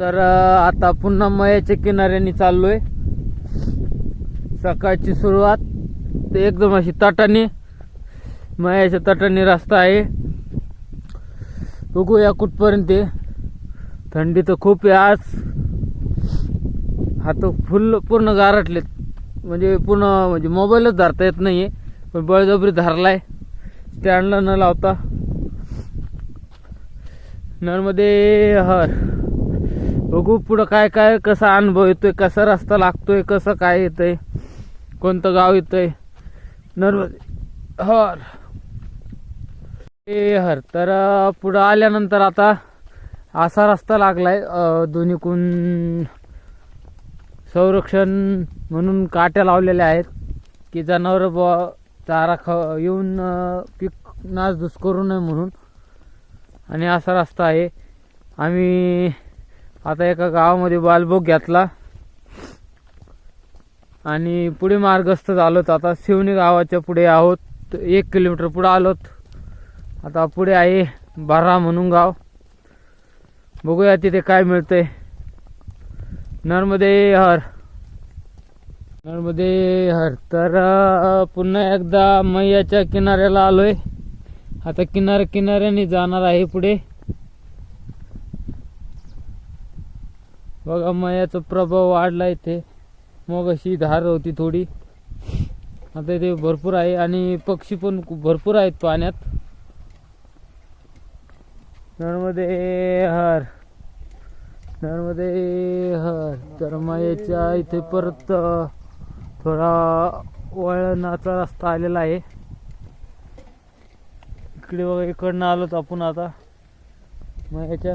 तर आता पुन्हा मयाच्या किनाऱ्याने चाललोय. सकाळची सुरुवात. ते एकदम अशी तटाने मयाच्या तटाने रस्ता आहे. बघूया कुठपर्यंत आहे. थंडी तर खूप आहे आज. हात फुल पूर्ण गारटलेत म्हणजे पूर्ण म्हणजे मोबाईलच धरता येत नाही आहे पण बळजबरी धरलाय. स्टँडला न लावता. नरमध्ये हर. बघू पुढं काय काय कसा अनुभव येतोय कसा रस्ता लागतोय कसं काय येतंय कोणतं गाव येतंय. नर्मदे हर. ए हर. तर पुढं आल्यानंतर आता असा रस्ता लागलाय अं, दोन्हीकून संरक्षण म्हणून काट्या लावलेल्या आहेत की जनावर ब चारा ख येऊन अं, पीक नासधूस करू नये म्हणून. आणि असा रस्ता आहे. आम्ही आता एका गावामध्ये बालभोग घेतला. आणि पुढे मार्गस्थ आलोत आता शिवणी गावाच्या पुढे आहोत. एक किलोमीटर पुढे आलोत. आता पुढे आहे बारा म्हणून गाव. बघूया तिथे काय मिळतंय. नर्मदे हर नर्मदे हर तर पुन्हा एकदा मैयाच्या किनाऱ्याला आलोय. आता किनाऱ्या किनाऱ्याने जाणार आहे पुढे. बघा मयाचा प्रभाव वाढला इथे. मग अशी धार होती थोडी. आता इथे भरपूर आहे आणि पक्षी पण भरपूर आहेत पाण्यात. नर्मदे हर. नर्मदे हर. तर मयाच्या इथे परत थोडा वळणाचा रस्ता आलेला आहे. इकडे बघा इकडनं आलोत आपण आता. मयाच्या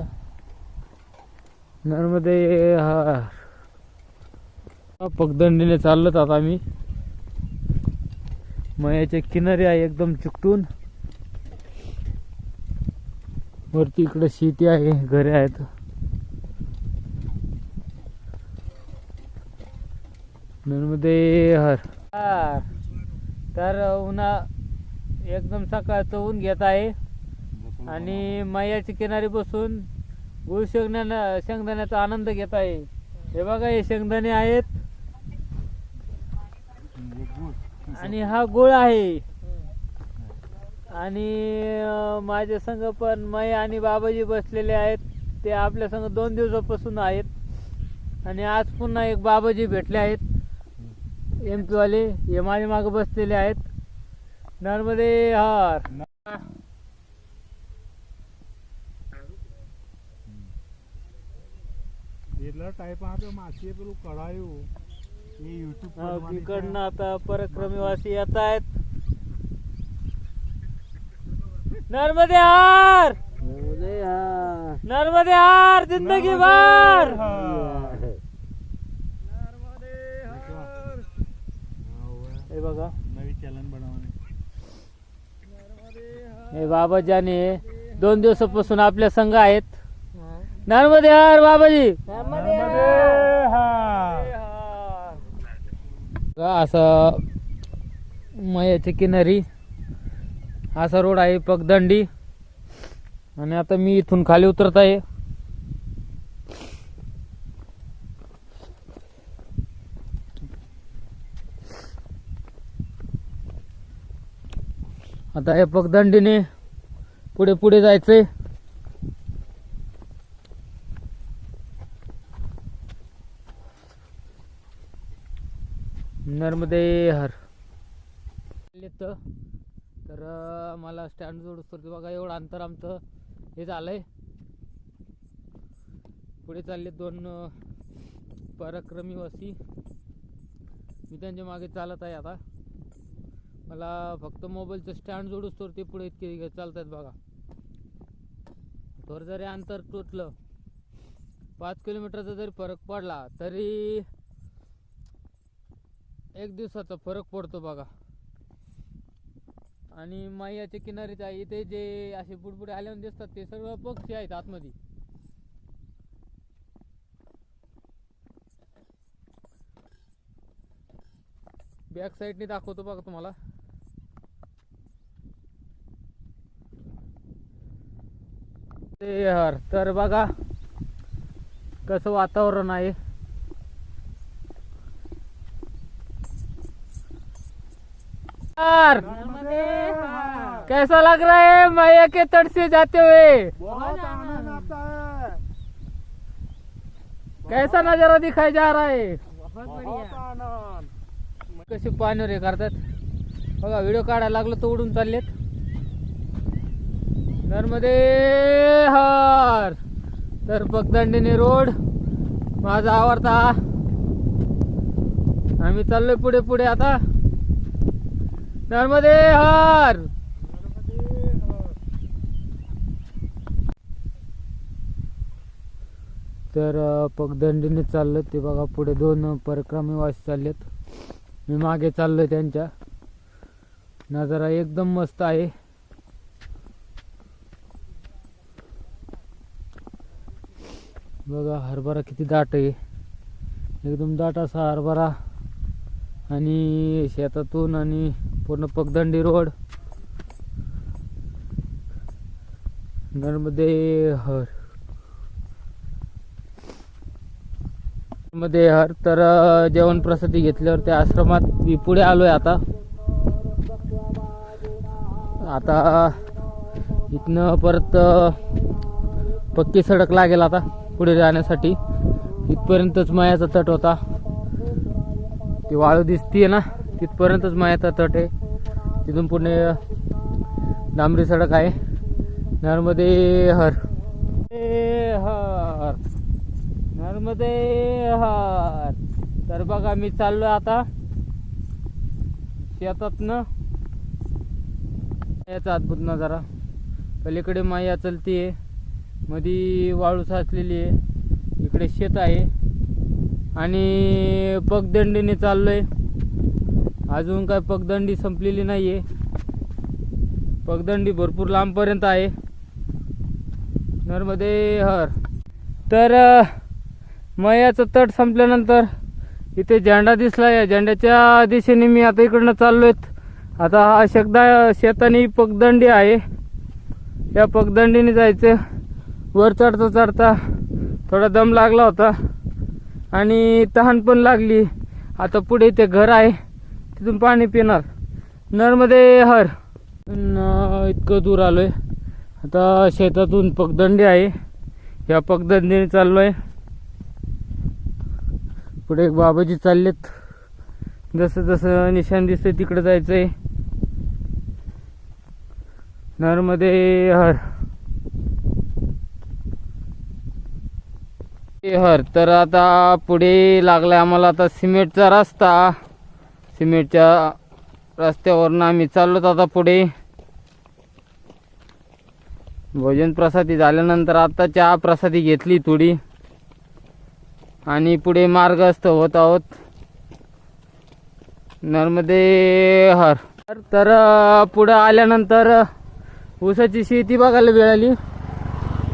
नर्मदे हर पगदंडीने चाललोत आता आम्ही मयाच्या किनारी आहे एकदम चिकटून. वरती इकडे शेती आहे घरे आहेत. नर्मदे हर तर उन्हा एकदम सकाळचं ऊन घेत आहे. आणि मैयाच्या किनारी बसून गुळ शेंगदाणा शेंगदाण्याचा आनंद घेत आहे. हे बघा हे शेंगदाणे आहेत. आणि हा गुळ आहे. आणि माझ्या संग पण मै आणि बाबाजी बसलेले आहेत. ते आपल्या संग दोन दिवसापासून आहेत. आणि आज पुन्हा एक बाबाजी भेटले आहेत. एम पी वाले हे माझ्या मागे बसलेले आहेत. नर्मदे हार. એટલા ટાઈપ આપે માછી પેલું કઢાયું એ યુટ્યુબ हा, इकडनं आता परक्रमीवासी येत आहेत नर्मदे हार नर्मदे हार जिंदगी भर हे बघा નવી ચેનલ બનાવવાની हे बाबाजाने दोन दिवसापासून आपल्या संघ आहेत नर्मदे हार बाबाजी असं मयाच्या किनारी असा रोड आहे पगदंडी आणि आता मी इथून खाली उतरत आहे. आता या पगदंडीने पुढे पुढे जायचंय. नर्मदे हर. येतं तर मला स्टँड जोडतो तर बघा एवढं अंतर आमचं हे झालं आहे पुढे चालले दोन अं, पराक्रमी वसी. मी त्यांच्या मागे चालत आहे आता. मला फक्त मोबाईलचं स्टँड जोडूच तर ते पुढे इतके चालत आहेत बघा. थोडं जरी अंतर तुटलं पाच किलोमीटरचा जरी फरक पडला तरी एक दिवसाचा फरक पडतो बघा. आणि मैयाच्या किनारीच आहे इथे जे असे बुडबुडे आल्यावर दिसतात ते सर्व पक्षी आहेत आतमध्ये. बॅक साईडने दाखवतो बघा तुम्हाला. ते यार तर बघा कसं वातावरण आहे. यार, कैसा लग रहा है मैया के तट से जाते हुए? बहुत आनंद आता है। कैसा नजारा दिखाई जा रहा है? कशी पाण्यावर हे करतात? बघा व्हिडिओ काढायला लागलो तर उडून चाललेत. नर्मदे हर तर पगदंडिनी रोड माझा आवडता. आम्ही चाललोय पुढे पुढे आता. नर्मदे हर! तर पगदंडीने चाललं ते बघा पुढे दोन परक्रमी वास चाललेत. मी मागे चाललोय त्यांच्या. नजारा एकदम मस्त आहे. बघा हरभरा किती दाट आहे. एकदम दाट असा हरभरा. आणि शेतातून आणि पूर्ण पगदंडी रोड. नर्मदे हर. मध्ये हर. तर जेवण प्रसादी घेतल्यावर त्या आश्रमात मी पुढे आलोय आता. आता इथनं परत पक्की सडक लागेल आता पुढे जाण्यासाठी. इथपर्यंतच मायाचा तट होता. ती वाळू दिसतीये ना तिथपर्यंतच मायाचा तट आहे. तिथून पुणे डांबरी सडक आहे. नर्मदे हर ए हर नर्मदे हर तर बघा मी चाललो आता शेतातनं. याचा अद्भुत नजारा. पलीकडे माया चलतीये. मधी वाळू साचलेली आहे इकडे शेत आहे. आणि पगदंडीने चाललोय. अजून काय पगदंडी संपलेली नाहीये. पगदंडी भरपूर लांबपर्यंत आहे. नर्मदे हर. तर मयाचं तट संपल्यानंतर इथे झेंडा दिसला या झेंड्याच्या दिशेने मी आता इकडनं चाललोय आता हा शेकदा शेतानी पगदंडी आहे. या पगदंडीने जायचं. वर चढता चढता थोडा दम लागला होता. आणि तहान पण लागली. आता पुढे इथे घर आहे. तिथून पाणी पिणार. नरमध्ये हर. न इतकं दूर आलोय. आता शेतातून पगदंडी आहे. या पगदंडीने चाललोय. पुढे एक बाबाजी चाललेत. जसं जसं निशाण दिसतंय तिकडे जायचंय. नरमध्ये हर. हर. तर आता पुढे लागलाय आम्हाला आता सिमेंटचा रस्ता. सिमेंटच्या रस्त्यावरनं आम्ही चाललोत आता पुढे. भोजन प्रसादी झाल्यानंतर आता चहा प्रसादी घेतली थोडी. आणि पुढे मार्गस्थ होत आहोत. नर्मदे हर तर पुढं आल्यानंतर ऊसाची शेती बघायला मिळाली.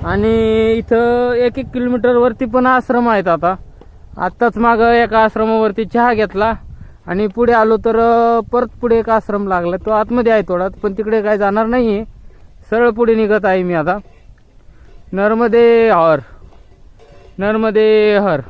आणि इथं एक एक किलोमीटरवरती पण आश्रम आहेत आता. आत्ताच माग एका आश्रमावरती चहा घेतला. आणि पुढे आलो तर परत पुढे एक आश्रम लागला. तो आतमध्ये आहे थोडा पण तिकडे काय जाणार नाहीये. सरळ पुढे निघत आहे मी आता. नर्मदे हर. नर्मदे हर.